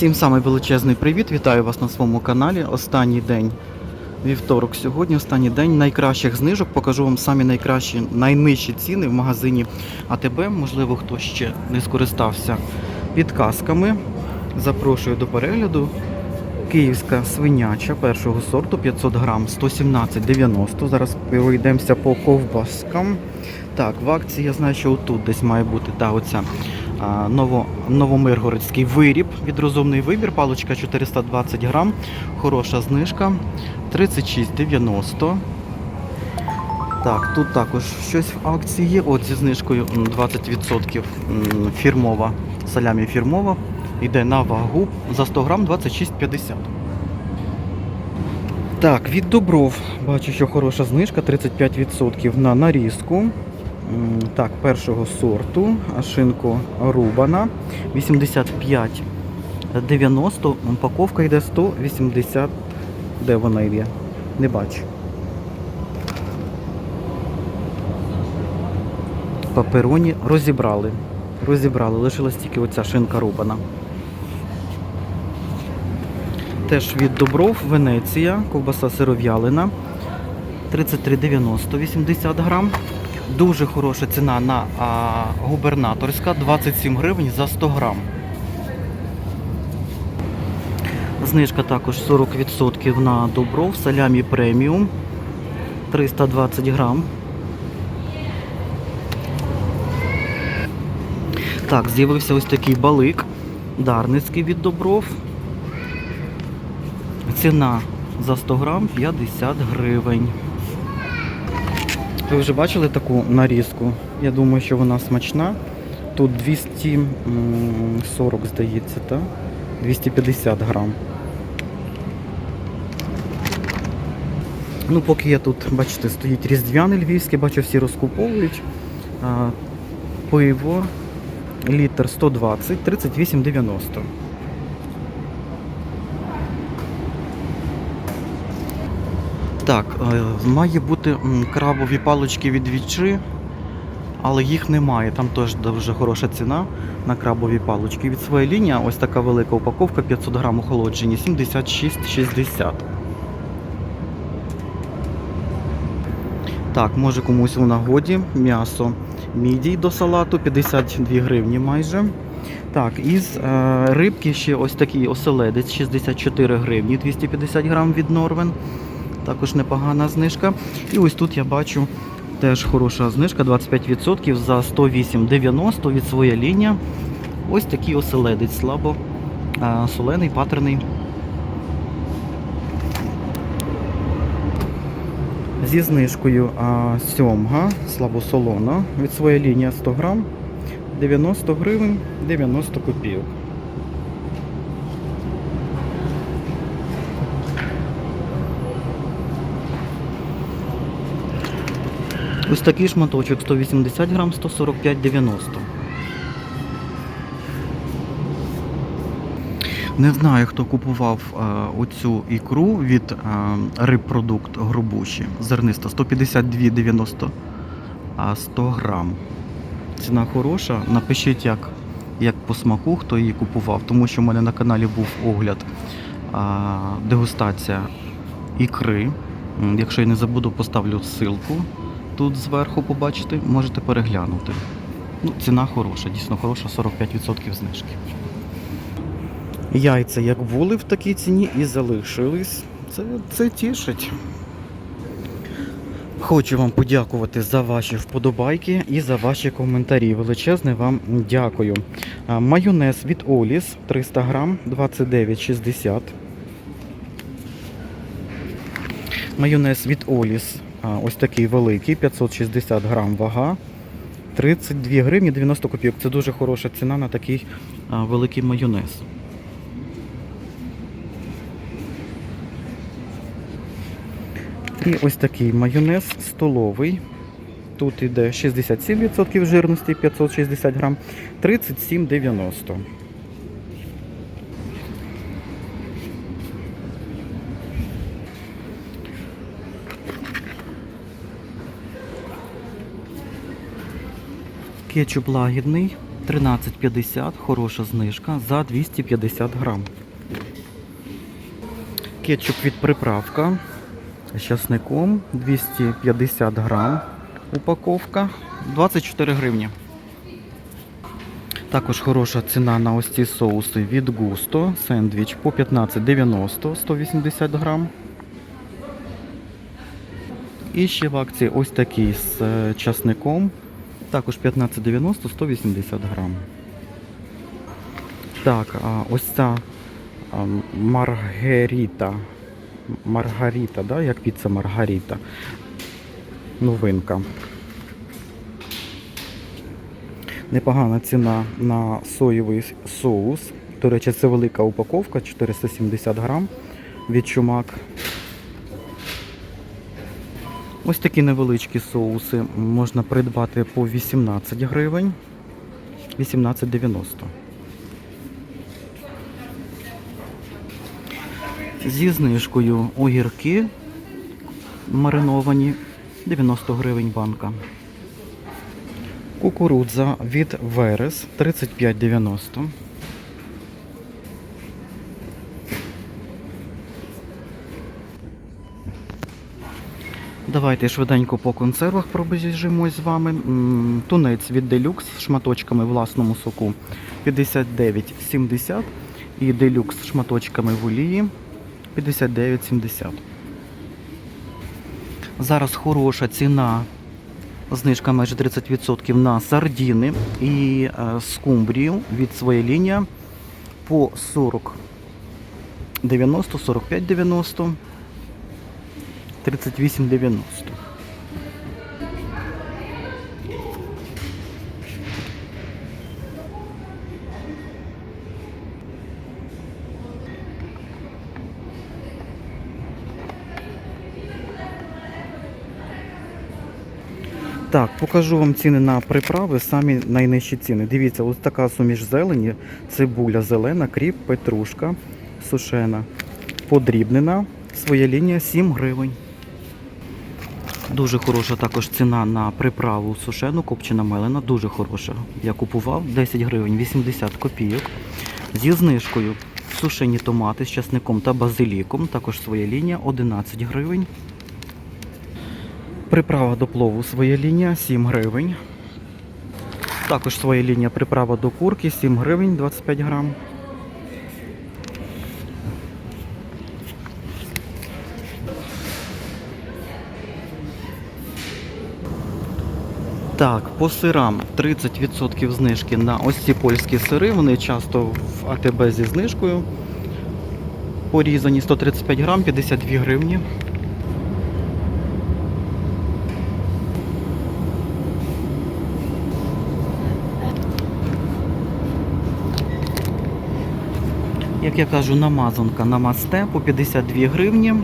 Всім самий величезний привіт! Вітаю вас на своєму каналі. Останній день вівторок сьогодні, останній день найкращих знижок. Покажу вам самі найкращі, найнижчі ціни в магазині АТБ. Можливо, хто ще не скористався підказками. Запрошую до перегляду. Київська свиняча першого сорту 500 грам 117,90. Зараз пройдемося по ковбаскам. Так, в акції я знаю, що отут десь має бути та оця ново, новомиргородський виріб від розумний вибір. Паличка 420 грам. Хороша знижка 36,90. Так, тут також щось в акції є. От зі знижкою 20% фірмова. Салямі фірмова. Йде на вагу за 100 грам 26,50. Так, від добров бачу, що хороша знижка 35% на нарізку. Так, першого сорту. Шинку рубана 85,90. Упаковка йде 180. Де вона йде? Не бачу. Папероні розібрали. Розібрали. Лишилась тільки оця шинка рубана. Теж від Добров, Венеція, ковбаса сиров'ялина. 33,90 80 грам. Дуже хороша ціна на а, губернаторська 27 гривень за 100 грам. Знижка також 40% на Добров, салямі преміум 320 грам. Так, з'явився ось такий балик Дарницький від Добров. Ціна за 100 грам 50 гривень. Ви вже бачили таку нарізку? Я думаю, що вона смачна. Тут 240, здається, так? 250 грам. Ну, поки я тут, бачите, стоїть різдвяне львівське, бачу, всі розкуповують. Пиво, літр 120, 38,90. Так, е, має бути крабові палички від вічі, але їх немає. Там теж дуже хороша ціна на крабові палички. Від своєї лінії ось така велика упаковка 500 грам охолоджені, 76,60. Так, може комусь у нагоді. М'ясо мідій до салату 52 гривні майже. Так, із е, рибки ще ось такий оселедець 64 гривні, 250 грам від Норвен. Також непогана знижка. І ось тут я бачу теж хороша знижка, 25% за 108,90 від своя лінія. Ось такий оселедець слабо е, солений, патерний. Зі знижкою а, сьомга, слабосолона від своя лінія 100 грам, 90 гривень 90 копійок. Ось такий шматочок 180 грам, 145,90. Не знаю, хто купував е, оцю ікру від е, рибпродукт Грубуші. Зерниста 152,90 а 100 грам. Ціна хороша. Напишіть, як, як по смаку, хто її купував, тому що в мене на каналі був огляд е, дегустація ікри. Якщо я не забуду, поставлю ссылку тут зверху побачите, можете переглянути. Ну, ціна хороша, дійсно хороша, 45% знижки. Яйця як були в такій ціні і залишились. Це, це тішить. Хочу вам подякувати за ваші вподобайки і за ваші коментарі. Величезне вам дякую. Майонез від Оліс 300 грам 29,60. Майонез від Оліс. Ось такий великий, 560 грам вага. 32 гривні 90 копійок. Це дуже хороша ціна на такий великий майонез. І ось такий майонез столовий. Тут іде 67% жирності, 560 грам, 37,90. Кетчуп лагідний 13,50, хороша знижка за 250 грам. Кетчуп від приправка з часником 250 грам. Упаковка 24 гривні. Також хороша ціна на ось ці соуси від Густо. Сендвіч по 15,90 180 грам. І ще в акції ось такий з е, часником. Також 15,90 180 грам. Так, ось ця Маргаріта. Маргаріта, да? як піца Маргаріта. Новинка. Непогана ціна на соєвий соус. До речі, це велика упаковка 470 грам від чумак. Ось такі невеличкі соуси можна придбати по 18 гривень. 18,90. Зі знижкою огірки мариновані 90 гривень банка. Кукурудза від Верес 35,90. Давайте швиденько по консервах пробіжимось з вами. Тунець від Делюкс з шматочками власному соку 59,70 і Делюкс з шматочками в олії 59,70. Зараз хороша ціна, знижка майже 30% на сардіни і е, скумбрію від своєї лінії по 40 90, 45 90, 38 90. Так, покажу вам ціни на приправи, самі найнижчі ціни. Дивіться, ось така суміш зелені, цибуля зелена, кріп, петрушка, сушена, подрібнена. Своя лінія 7 гривень. Дуже хороша також ціна на приправу сушену, копчена мелена, дуже хороша. Я купував 10 гривень 80 копійок. Зі знижкою сушені томати з часником та базиліком, також своя лінія 11 гривень. Приправа до плову своя лінія 7 гривень. Також своя лінія приправа до курки 7 гривень 25 грам. Так, по сирам 30% знижки на ось ці польські сири. Вони часто в АТБ зі знижкою. Порізані 135 грам, 52 гривні. Як я кажу, намазанка намасте по 52 гривні.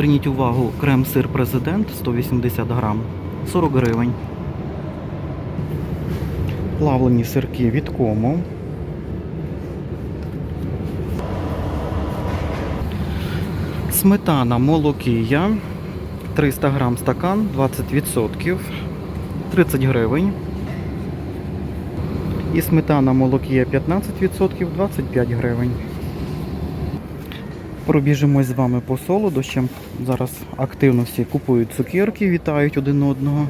Зверніть увагу, крем-сир президент 180 грам, 40 гривень. Плавлені сирки від кому. Сметана молокія 300 грам стакан, 20%, 30 гривень. І сметана молокія 15%, 25 гривень. Пробіжимось з вами по солодощам. Зараз активно всі купують цукерки, вітають один одного.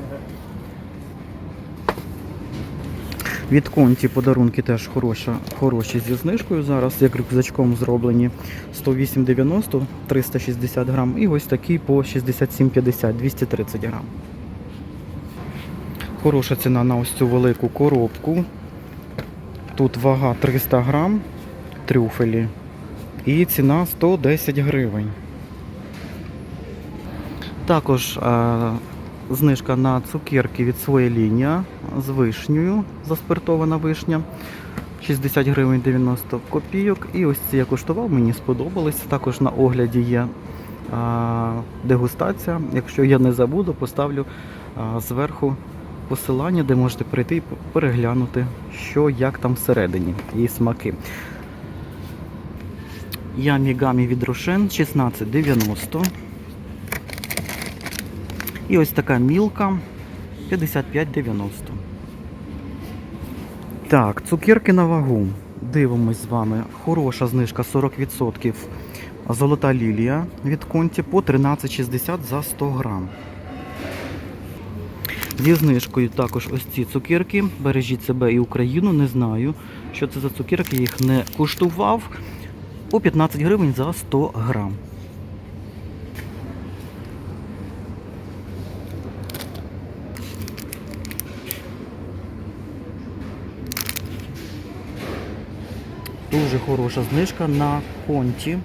Від конті подарунки теж хороша, хороші зі знижкою зараз, як рюкзачком зроблені 108,90, 360 грам. І ось такий по 67,50, 230 грам. Хороша ціна на ось цю велику коробку. Тут вага 300 грам, трюфелі. І ціна 110 гривень. Також е, знижка на цукерки від своєї лінія з вишнею, заспиртована вишня. 60 гривень 90 копійок. І ось ці я коштував, мені сподобались. Також на огляді є а, дегустація. Якщо я не забуду, поставлю а, зверху посилання, де можете прийти і переглянути, що як там всередині і смаки. Ямі гамі від Рошен 16,90. І ось така мілка 55,90. Так, цукерки на вагу. Дивимось з вами. Хороша знижка 40%. Золота лілія від конті по 13,60 за 100 грам. Зі знижкою також ось ці цукерки. Бережіть себе і Україну. Не знаю, що це за цукерки, їх не куштував. По 15 гривень за 100 грам. Дуже хороша знижка на конті.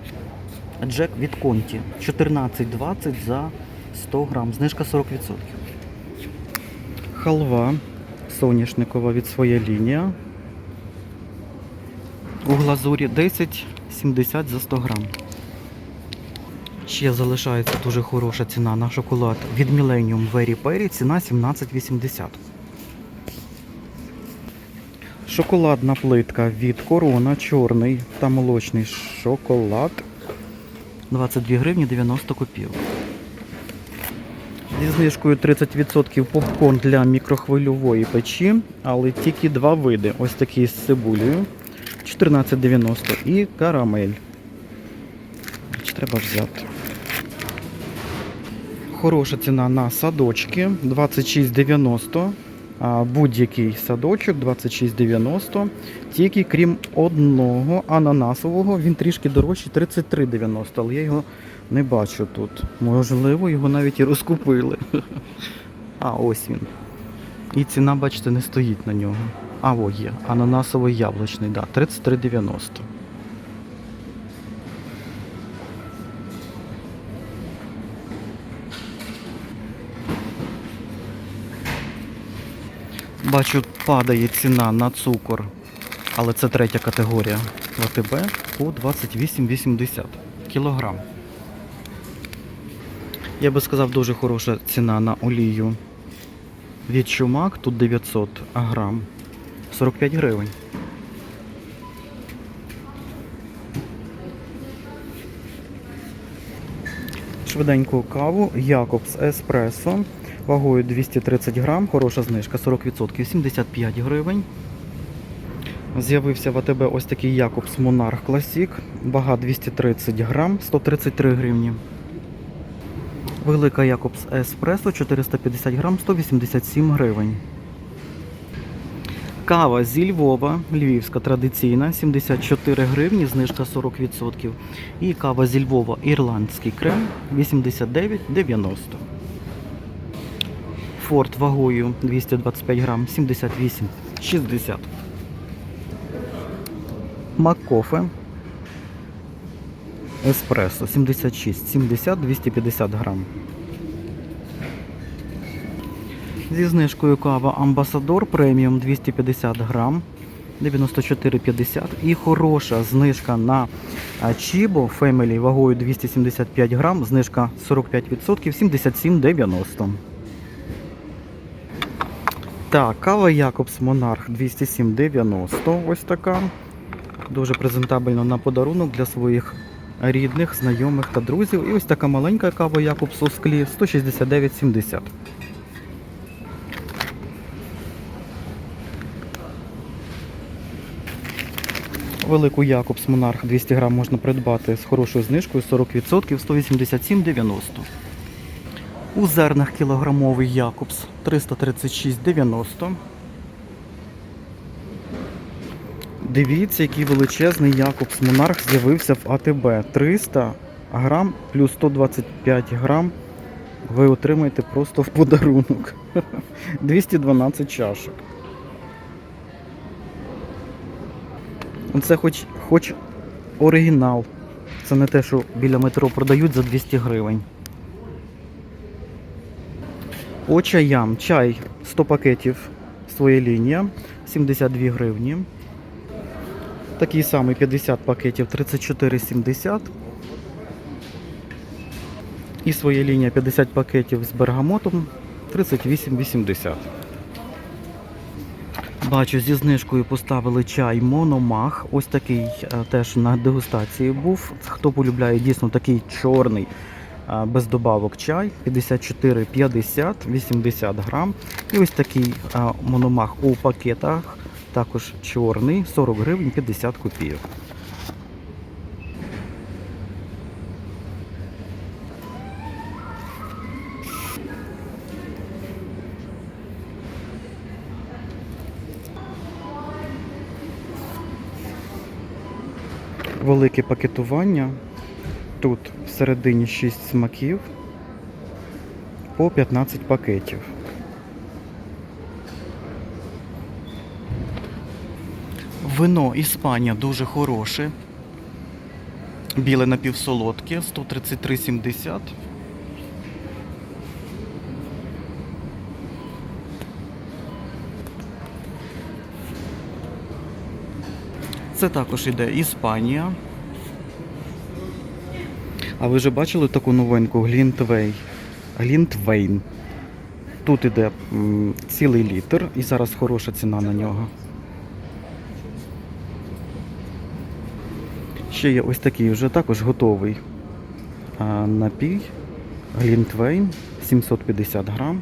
Джек від конті. 14,20 за 100 грам. Знижка 40%. Халва соняшникова від своя лінія. У глазурі 10,70 за 100 грам. Ще залишається дуже хороша ціна на шоколад від Millennium Very Perry. Ціна 17,80. Шоколадна плитка від Корона, чорний та молочний шоколад. 22 гривні 90 копійок. Зі знижкою 30% попкорн для мікрохвильової печі, але тільки два види. Ось такий з цибулею 14,90 і карамель. Чи треба взяти? Хороша ціна на садочки 26,90. А Будь-який садочок 26,90. Тільки крім одного ананасового, він трішки дорожчий 33,90, але я його не бачу тут. Можливо, його навіть і розкупили. А, ось він. І ціна, бачите, не стоїть на нього. А, о, є. Ананасовий яблучний, да, 33,90. Бачу, падає ціна на цукор, але це третя категорія в АТБ по 28,80 кілограм. Я би сказав, дуже хороша ціна на олію від чумак, тут 900 грам, 45 гривень. Швиденьку каву. Якобс Еспресо. Вагою 230 грам, хороша знижка. 40%, 75 гривень. З'явився в АТБ ось такий Якобс Монарх Класік, вага 230 грам, 133 гривні. Велика Якобс Еспресо. 450 грам, 187 гривень. Кава зі Львова, львівська традиційна, 74 гривні, знижка 40%. І кава зі Львова, ірландський крем, 89,90. Форт вагою 225 грам, 78,60. Маккофе. Еспресо 76, 70, 250 грам. Зі знижкою кава Амбасадор преміум 250 грам, 94,50. І хороша знижка на Чібо Family вагою 275 грам, знижка 45%, 77,90. Так, кава Якобс Монарх 207,90. Ось така. Дуже презентабельно на подарунок для своїх рідних, знайомих та друзів. І ось така маленька кава Якобс у склі 169,70. Велику Якобс Монарх 200 грам можна придбати з хорошою знижкою 40% 187,90. У зернах кілограмовий Якобс 336,90. Дивіться, який величезний Якобс Монарх з'явився в АТБ. 300 грам плюс 125 грам. Ви отримаєте просто в подарунок. 212 чашок. Це хоч, хоч оригінал. Це не те, що біля метро продають за 200 гривень. По чаям. Чай 100 пакетів своя лінія, 72 гривні. Такий самий 50 пакетів 34,70. І своя лінія 50 пакетів з бергамотом 38,80. Бачу, зі знижкою поставили чай Мономах. Ось такий е, теж на дегустації був. Хто полюбляє дійсно такий чорний а, без добавок чай 54,50, 80 грам. І ось такий мономах у пакетах, також чорний, 40 гривень 50 копійок. Велике пакетування. Тут всередині 6 смаків по 15 пакетів. Вино Іспанія дуже хороше. Біле напівсолодке 133,70. Це також іде Іспанія. А ви вже бачили таку новинку Глінтвей? Глінтвейн. Тут іде м, цілий літр і зараз хороша ціна на нього. Ще є ось такий вже також готовий а, напій. Глінтвейн 750 грам.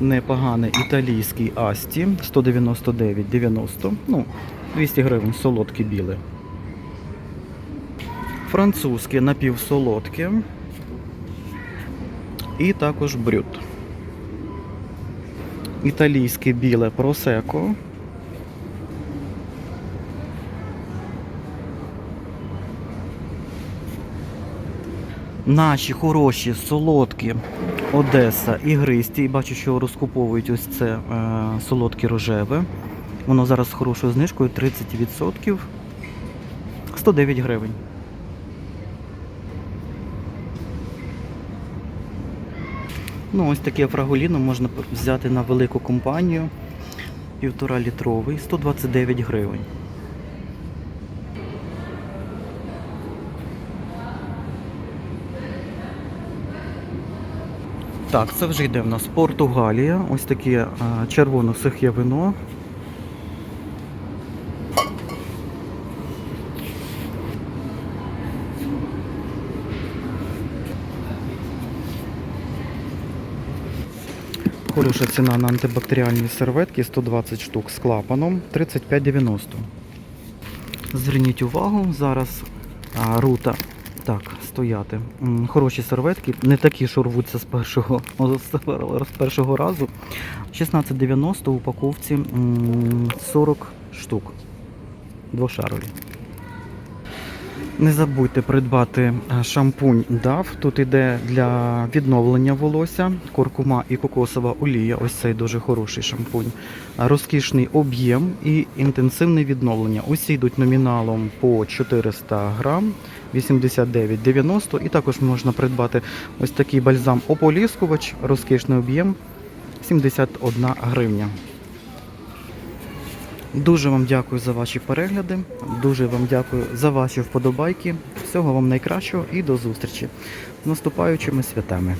Непоганий італійський Асті 199,90. Ну, 200 гривень солодке біле. Французьке напівсолодке. І також брют. Італійське біле просеко. Наші хороші, солодкі Одеса ігристі. І бачу, що розкуповують ось це е, солодке рожеве. Воно зараз з хорошою знижкою 30%. 109 гривень. Ну, ось таке фраголіно можна взяти на велику компанію. Півтора літровий, 129 гривень. Так, це вже йде в нас Португалія. Ось таке а, червоно-сухе вино. Хороша ціна на антибактеріальні серветки 120 штук з клапаном 35,90. Зверніть увагу, зараз рута так, стояти. Хороші серветки, не такі, що рвуться з першого, з першого разу. 16,90 в упаковці 40 штук. Двошарові. Не забудьте придбати е, шампунь DAV. Тут іде для відновлення волосся, куркума і кокосова олія. Ось цей дуже хороший шампунь. Е, Розкішний об'єм і інтенсивне відновлення. Усі йдуть номіналом по 400 грам, 89,90. І також можна придбати ось такий бальзам ополіскувач, розкішний об'єм 71 гривня. Дуже вам дякую за ваші перегляди. Дуже вам дякую за ваші вподобайки. Всього вам найкращого і до зустрічі з наступаючими святами.